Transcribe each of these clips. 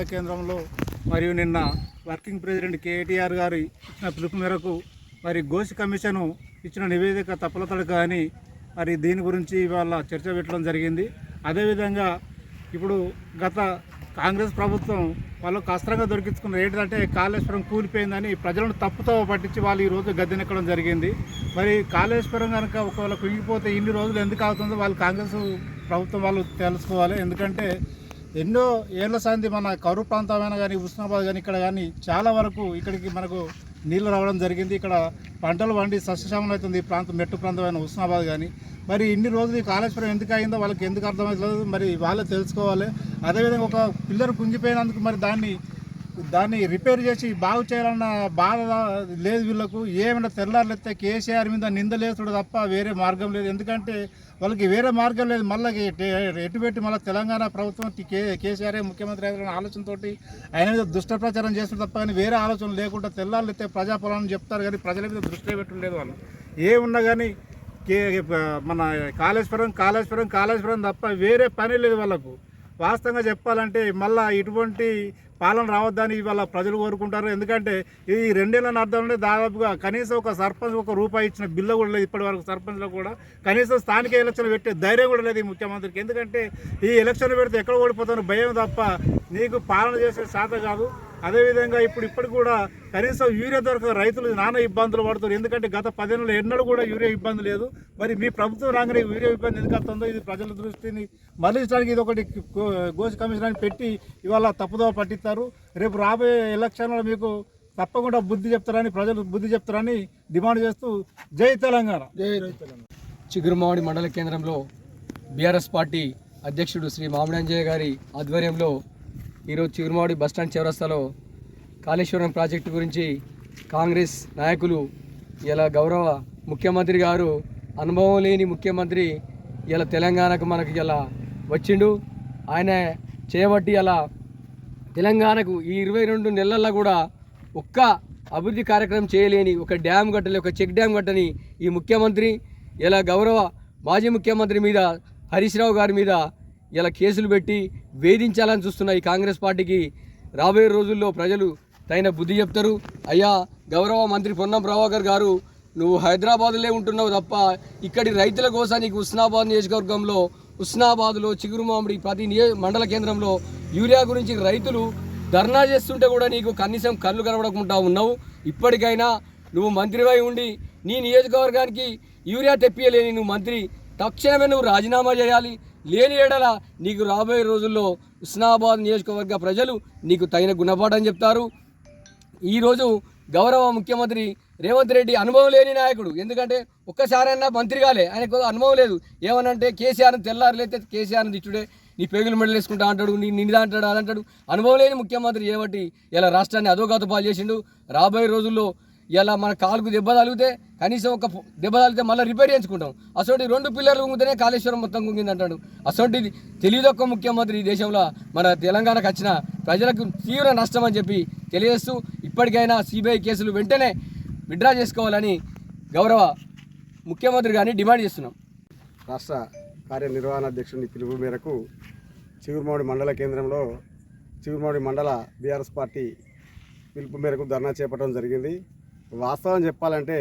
మండల కేంద్రంలో మరియు నిన్న వర్కింగ్ ప్రెసిడెంట్ కేటీఆర్ గారి ఇచ్చిన పిలుపు మేరకు మరి గోషి కమిషను ఇచ్చిన నివేదిక తప్పలతడక అని మరి దీని గురించి ఇవాళ చర్చ పెట్టడం జరిగింది. అదేవిధంగా ఇప్పుడు గత కాంగ్రెస్ ప్రభుత్వం వాళ్ళు కష్టంగా దొరికించుకున్న ఏంటంటే కాళేశ్వరం కూలిపోయిందని ప్రజలను తప్పుతో పట్టించి వాళ్ళు ఈరోజు గద్దెనెక్కడం జరిగింది. మరి కాళేశ్వరం కనుక ఒకవేళ కుంగిపోతే ఇన్ని రోజులు ఎందుకు అవుతుందో వాళ్ళు కాంగ్రెస్ ప్రభుత్వం వాళ్ళు తెలుసుకోవాలి. ఎందుకంటే ఎన్నో ఏళ్ళ సంది మన కరువు ప్రాంతమైన కానీ ఉస్మాబాద్ కానీ ఇక్కడ కానీ చాలా వరకు ఇక్కడికి మనకు నీళ్ళు రావడం జరిగింది. ఇక్కడ పంటలు వండి సస్యశ్యామలం అవుతుంది ఈ ప్రాంతం మెట్టు ప్రాంతమైన ఉస్నాబాద్ కానీ మరి ఇన్ని రోజులు ఈ కాళేశ్వరం ఎందుకు అయిందో వాళ్ళకి ఎందుకు అర్థమవుతుంది మరి వాళ్ళే తెలుసుకోవాలి. అదేవిధంగా ఒక పిల్లర్ కుంగిపోయినందుకు మరి దాన్ని దాన్ని రిపేర్ చేసి బాగు చేయాలన్న బాధ లేదు వీళ్ళకు. ఏమైనా తెల్లారులెత్తే కేసీఆర్ మీద నిందలేసుడు తప్ప వేరే మార్గం లేదు. ఎందుకంటే వాళ్ళకి వేరే మార్గం లేదు. మళ్ళీ ఎటు పెట్టి మళ్ళీ తెలంగాణ ప్రభుత్వం కే కేసీఆర్ ముఖ్యమంత్రి అయ్యారనే ఆలోచనతో ఆయన మీద దుష్ట ప్రచారం చేస్తారు తప్ప కానీ వేరే ఆలోచన లేకుండా తెల్లారులెత్తే ప్రజాపొలాన్ని చెప్తారు కానీ ప్రజల మీద దృష్టి పెట్టలేదు వాళ్ళు. ఏమున్నా కానీ కే మన కాళేశ్వరం కాళేశ్వరం కాళేశ్వరం తప్ప వేరే పని లేదు వాళ్ళకు. వాస్తవంగా చెప్పాలంటే మళ్ళీ ఇటువంటి పాలన రావద్దని ఇవాళ ప్రజలు కోరుకుంటారు. ఎందుకంటే ఈ రెండేళ్ళ అర్థంలో దాదాపుగా కనీసం ఒక సర్పంచ్ ఒక రూపాయి ఇచ్చిన బిల్లు కూడా లేదు. ఇప్పటి వరకు సర్పంచ్లో కూడా కనీసం స్థానిక ఎలక్షన్లు పెట్టే ధైర్యం కూడా లేదు ఈ ముఖ్యమంత్రికి. ఎందుకంటే ఈ ఎలక్షన్లు పెడితే ఎక్కడ ఓడిపోతాను భయం తప్ప నీకు పాలన చేసే శాత కాదు. అదేవిధంగా ఇప్పుడు ఇప్పుడు కూడా కనీసం యూరియా దొరక రైతులు నానా ఇబ్బందులు పడుతారు ఎందుకంటే గత పదేళ్ళు ఎన్నడూ కూడా యూరియా ఇబ్బంది లేదు. మరి మీ ప్రభుత్వం రాగానే యూరియా ఇబ్బంది ఎందుకు వస్తుందో ఇది ప్రజల దృష్టిని మళ్ళించడానికి ఇది ఒకటి గో- కమిషన్ అని పెట్టి ఇవాళ తప్పుదోవ పట్టిస్తారు. రేపు రాబోయే ఎలక్షన్లో మీకు తప్పకుండా బుద్ధి చెప్తారని ప్రజలు బుద్ధి చెప్తారని డిమాండ్ చేస్తూ జై తెలంగాణ. జై తెలంగాణ. చిగురుమావడి మండల కేంద్రంలో బీఆర్ఎస్ పార్టీ అధ్యక్షుడు శ్రీ మామిడంజయ్య గారి ఆధ్వర్యంలో ఈరోజు చిగురుమామిడి బస్టాండ్ చివరస్తలో కాళేశ్వరం ప్రాజెక్టు గురించి కాంగ్రెస్ నాయకులు ఇలా గౌరవ ముఖ్యమంత్రి గారు అనుభవం లేని ముఖ్యమంత్రి ఇలా తెలంగాణకు మనకి ఇలా వచ్చిండు. ఆయన చేయబట్టి అలా తెలంగాణకు ఈ ఇరవై రెండు నెలల్లో కూడా ఒక్క అభివృద్ధి కార్యక్రమం చేయలేని ఒక డ్యామ్ కట్టలే ఒక చెక్ డ్యామ్ కట్టని ఈ ముఖ్యమంత్రి ఇలా గౌరవ మాజీ ముఖ్యమంత్రి మీద హరీష్ రావు గారి మీద ఇలా కేసులు పెట్టి వేధించాలని చూస్తున్న ఈ కాంగ్రెస్ పార్టీకి రాబోయే రోజుల్లో ప్రజలు తగిన బుద్ధి చెప్తారు. అయ్యా గౌరవ మంత్రి పొన్నం ప్రభాకర్ గారు నువ్వు హైదరాబాద్లో ఉంటున్నావు తప్ప ఇక్కడి రైతుల కోసం నీకు ఉస్నాబాద్ నియోజకవర్గంలో ఉస్నాబాద్లో చిగురుమామిడి ప్రతి నియో మండల కేంద్రంలో యూరియా గురించి రైతులు ధర్నా చేస్తుంటే కూడా నీకు కనీసం కళ్ళు కనబడకుండా ఉన్నావు. ఇప్పటికైనా నువ్వు మంత్రివై ఉండి నీ నియోజకవర్గానికి యూరియా తెప్పియలేని నువ్వు మంత్రి తక్షణమే నువ్వు రాజీనామా చేయాలి. లేని ఏడల నీకు రాబోయే రోజుల్లో ఉస్నాబాద్ నియోజకవర్గ ప్రజలు నీకు తగిన గుణపాఠం చెప్తారు. ఈరోజు గౌరవ ముఖ్యమంత్రి రేవంత్ రెడ్డి అనుభవం లేని నాయకుడు. ఎందుకంటే ఒక్కసారైనా మంత్రి కాలే ఆయనకు అనుభవం లేదు. ఏమనంటే కేసీఆర్ని తెల్లారులైతే కేసీఆర్ ఇచ్చుడే నీ పేగులు మెడలు వేసుకుంటా అంటాడు నీ నిండిదా అంటాడు అలా అంటాడు అనుభవం లేని ముఖ్యమంత్రి చేయబట్టి ఇలా రాష్ట్రాన్ని అధోగత పాలు చేసిండు. రాబోయే రోజుల్లో ఇలా మన కాలుకు దెబ్బ తగిలితే కనీసం ఒక దెబ్బ తగిలితే మళ్ళీ రిపేర్ చేయించుకుంటాం. అసోటి రెండు పిల్లర్లు కుంగితేనే కాళేశ్వరం మొత్తం కుంగింది అంటాడు. అసోటి తెలియదొక్క ముఖ్యమంత్రి ఈ దేశంలో మన తెలంగాణకు వచ్చిన ప్రజలకు తీవ్ర నష్టం అని చెప్పి తెలియజేస్తూ ఇప్పటికైనా సిబిఐ కేసులు వెంటనే విడ్రా చేసుకోవాలని గౌరవ ముఖ్యమంత్రి గారిని డిమాండ్ చేస్తున్నాం. రాష్ట్ర కార్యనిర్వహణాధ్యక్షుని పిలుపు మేరకు చిగురుమాడి మండల కేంద్రంలో చిగురుమాడి మండల బీఆర్ఎస్ పార్టీ పిలుపు మేరకు ధర్నా చేపట్టడం జరిగింది. వాస్తవం చెప్పాలంటే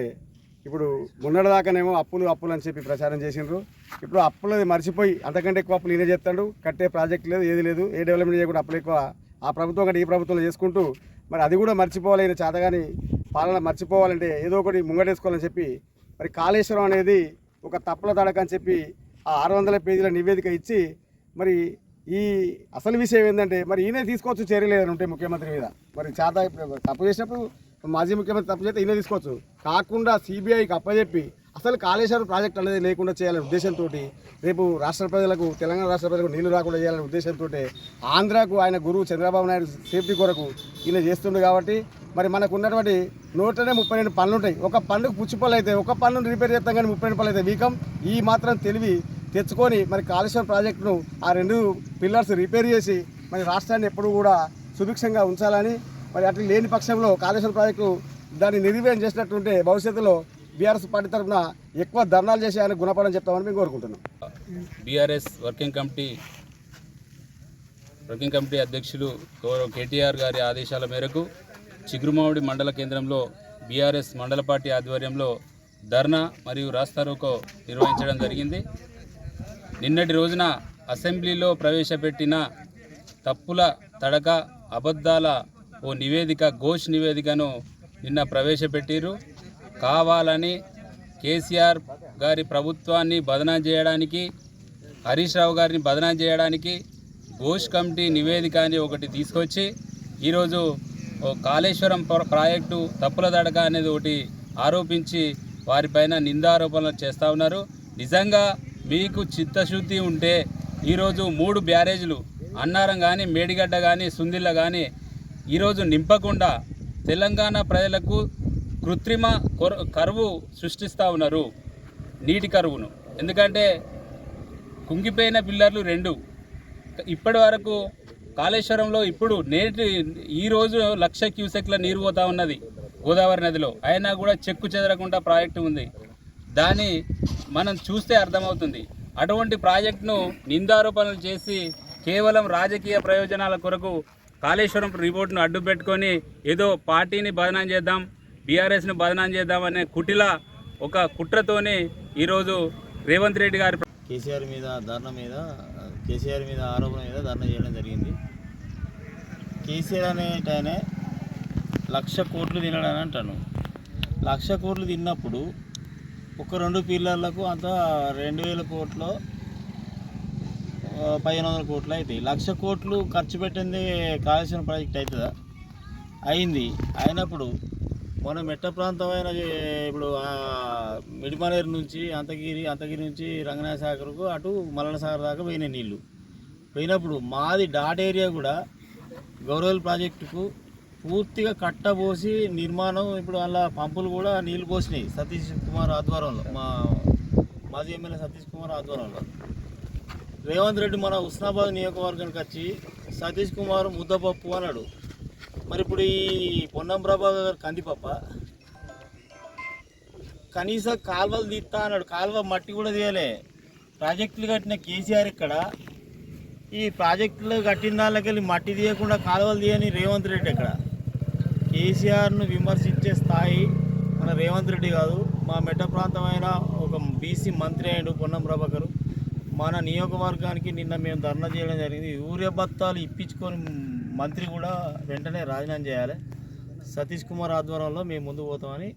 ఇప్పుడు మొన్నటిదాకానేమో అప్పులు అప్పులు అని చెప్పి ప్రచారం చేసిండ్రు. ఇప్పుడు అప్పులది మర్చిపోయి అంతకంటే ఎక్కువ అప్పులు ఈయన చేస్తాడు. కట్టే ప్రాజెక్ట్ లేదు ఏది లేదు. ఏ డెవలప్మెంట్ చేయకుండా అప్పులు ఎక్కువ ఆ ప్రభుత్వం కంటే ఈ ప్రభుత్వంలో చేసుకుంటూ మరి అది కూడా మర్చిపోవాలి ఈయన చేతగాని పాలన మర్చిపోవాలంటే ఏదో ఒకటి ముంగటేసుకోవాలని చెప్పి మరి కాళేశ్వరం అనేది ఒక తప్పుల తడక అని చెప్పి ఆ ఆరు వందల పేజీల నివేదిక ఇచ్చి మరి ఈ అసలు విషయం ఏంటంటే మరి ఈయనే తీసుకోవచ్చు చర్యలు ఏదైనా ఉంటే ముఖ్యమంత్రి మీద. మరి చేత తప్పు చేసినప్పుడు మాజీ ముఖ్యమంత్రి తప్పు చేస్తే ఈయన తీసుకోవచ్చు. కాకుండా సిబిఐకి అప్పచెప్పి అసలు కాళేశ్వరం ప్రాజెక్ట్ అనేది లేకుండా చేయాలనే ఉద్దేశంతో రేపు రాష్ట్ర ప్రజలకు తెలంగాణ రాష్ట్ర ప్రజలకు నీళ్ళు రాకుండా చేయాలనే ఉద్దేశంతో ఆంధ్రాకు ఆయన గురువు చంద్రబాబు నాయుడు సేఫ్టీ కొరకు ఈయన చేస్తుండు కాబట్టి మరి మనకు ఉన్నటువంటి నూటనే ముప్పై రెండు పనులు ఉంటాయి. ఒక పండుగ పుచ్చిపళ్ళు అయితే ఒక పన్నును రిపేర్ చేస్తాం కానీ ముప్పై రెండు పనులు అయితే వీకం. ఈ మాత్రం తెలివి తెచ్చుకొని మరి కాళేశ్వరం ప్రాజెక్టును ఆ రెండు పిల్లర్స్ రిపేర్ చేసి మరి రాష్ట్రాన్ని ఎప్పుడూ కూడా సుభిక్షంగా ఉంచాలని మరి అట్లా లేని పక్షంలో కాళేశ్వరం ప్రాజెక్టు దాన్ని నిర్వహణ చేసినట్టుంటే భవిష్యత్తులో బీఆర్ఎస్ పార్టీ తరఫున ఎక్కువ ధర్నాలు చేసి ఆయన గుణపడని చెప్తామని మేము కోరుకుంటున్నాం. BRS working committee working committee అధ్యక్షులు గౌరవ కేటీఆర్ గారి ఆదేశాల మేరకు చిగురుమావిడి మండల కేంద్రంలో బీఆర్ఎస్ మండల పార్టీ ఆధ్వర్యంలో ధర్నా మరియు రాస్తారోకో నిర్వహించడం జరిగింది. నిన్నటి రోజున అసెంబ్లీలో ప్రవేశపెట్టిన తప్పుల తడక అబద్ధాల ఓ నివేదిక ఘోష్ నివేదికను నిన్న ప్రవేశపెట్టిరు కావాలని కేసీఆర్ గారి ప్రభుత్వాన్ని బదనాం చేయడానికి హరీష్ రావు గారిని బదనాం చేయడానికి ఘోష్ కమిటీ నివేదిక అని ఒకటి తీసుకొచ్చి ఈరోజు ఓ కాళేశ్వరం ప్రాజెక్టు తప్పుల దడక అనేది ఒకటి ఆరోపించి వారిపైన నిందారోపణలు చేస్తూ ఉన్నారు. నిజంగా మీకు చిత్తశుద్ధి ఉంటే ఈరోజు మూడు బ్యారేజీలు అన్నారం కానీ మేడిగడ్డ కానీ సుందిల్ల కానీ ఈరోజు నింపకుండా తెలంగాణ ప్రజలకు కృత్రిమ కరువు సృష్టిస్తూ ఉన్నారు నీటి కరువును. ఎందుకంటే కుంగిపోయిన పిల్లర్లు రెండు. ఇప్పటి వరకు కాళేశ్వరంలో ఇప్పుడు నేటి ఈ రోజు లక్ష క్యూసెక్ల నీరు పోతా ఉన్నది గోదావరి నదిలో. అయినా కూడా చెక్కు చెదరకుండా ప్రాజెక్టు ఉంది. దాన్ని మనం చూస్తే అర్థమవుతుంది. అటువంటి ప్రాజెక్టును నిందారోపణలు చేసి కేవలం రాజకీయ ప్రయోజనాల కొరకు కాళేశ్వరం రిపోర్ట్ను అడ్డు పెట్టుకొని ఏదో పార్టీని బదనాం చేద్దాం బీఆర్ఎస్ను బదనాం చేద్దాం అనే కుటిల ఒక కుట్రతోనే ఈరోజు రేవంత్ రెడ్డి గారి కేసీఆర్ మీద ధర్నా మీద కేసీఆర్ మీద ఆరోపణ మీద ధర్నా చేయడం జరిగింది. కేసీఆర్ అనేటనే లక్ష కోట్లు తినడని అంటాను. లక్ష కోట్లు తిన్నప్పుడు ఒక రెండు పిల్లర్లకు అంత రెండు వేల కోట్లు పదిహేను వందల కోట్లు అవుతాయి లక్ష కోట్లు ఖర్చు పెట్టింది కాళేశ్వరం ప్రాజెక్ట్ అవుతుందా అయింది. అయినప్పుడు మన మెట్ట ప్రాంతమైన ఏ- ఇప్పుడు మిడిమనేరు నుంచి అంతగిరి అంతగిరి నుంచి రంగనాథ సాగర్కు అటు మల్లన సాగర్ దాకా పోయినాయి నీళ్ళు పోయినప్పుడు మాది డాట్ ఏరియా కూడా గౌరవల్ ప్రాజెక్టుకు పూర్తిగా కట్టబోసి నిర్మాణం ఇప్పుడు అలా పంపులు కూడా నీళ్ళు పోసినాయి. సతీష్ కుమార్ ఆధ్వర్యంలో మా మాజీ ఎమ్మెల్యే సతీష్ కుమార్ ఆధ్వర్యంలో. రేవంత్ రెడ్డి మన ఉస్నాబాద్ నియోజకవర్గానికి వచ్చి సతీష్ కుమార్ ముద్దపప్పు అన్నాడు. మరి ఇప్పుడు ఈ పొన్నం ప్రభాకర్ గారు కందిపప్ప. కనీసం కాలువలు తీస్తా అన్నాడు. కాలువ మట్టి కూడా తీయలే. ప్రాజెక్టులు కట్టిన కేసీఆర్ ఇక్కడ. ఈ ప్రాజెక్టులు కట్టిన దానికెళ్ళి మట్టి తీయకుండా కాలువలు తీయని రేవంత్ రెడ్డి ఇక్కడ. కేసీఆర్ను విమర్శించే స్థాయి మన రేవంత్ రెడ్డి కాదు. మా మెట్ట ప్రాంతమైన ఒక బీసీ మంత్రి అయ్యాడు పొన్నం ప్రభాకరు. మన నియోజకవర్గానికి నిన్న మేము ధర్నా చేయడం జరిగింది. యూరియా బత్తాలు ఇప్పించుకొని మంత్రి కూడా వెంటనే రాజీనామా చేయాలి. సతీష్ కుమార్ ఆధ్వర్యంలో మేము ముందు పోతామని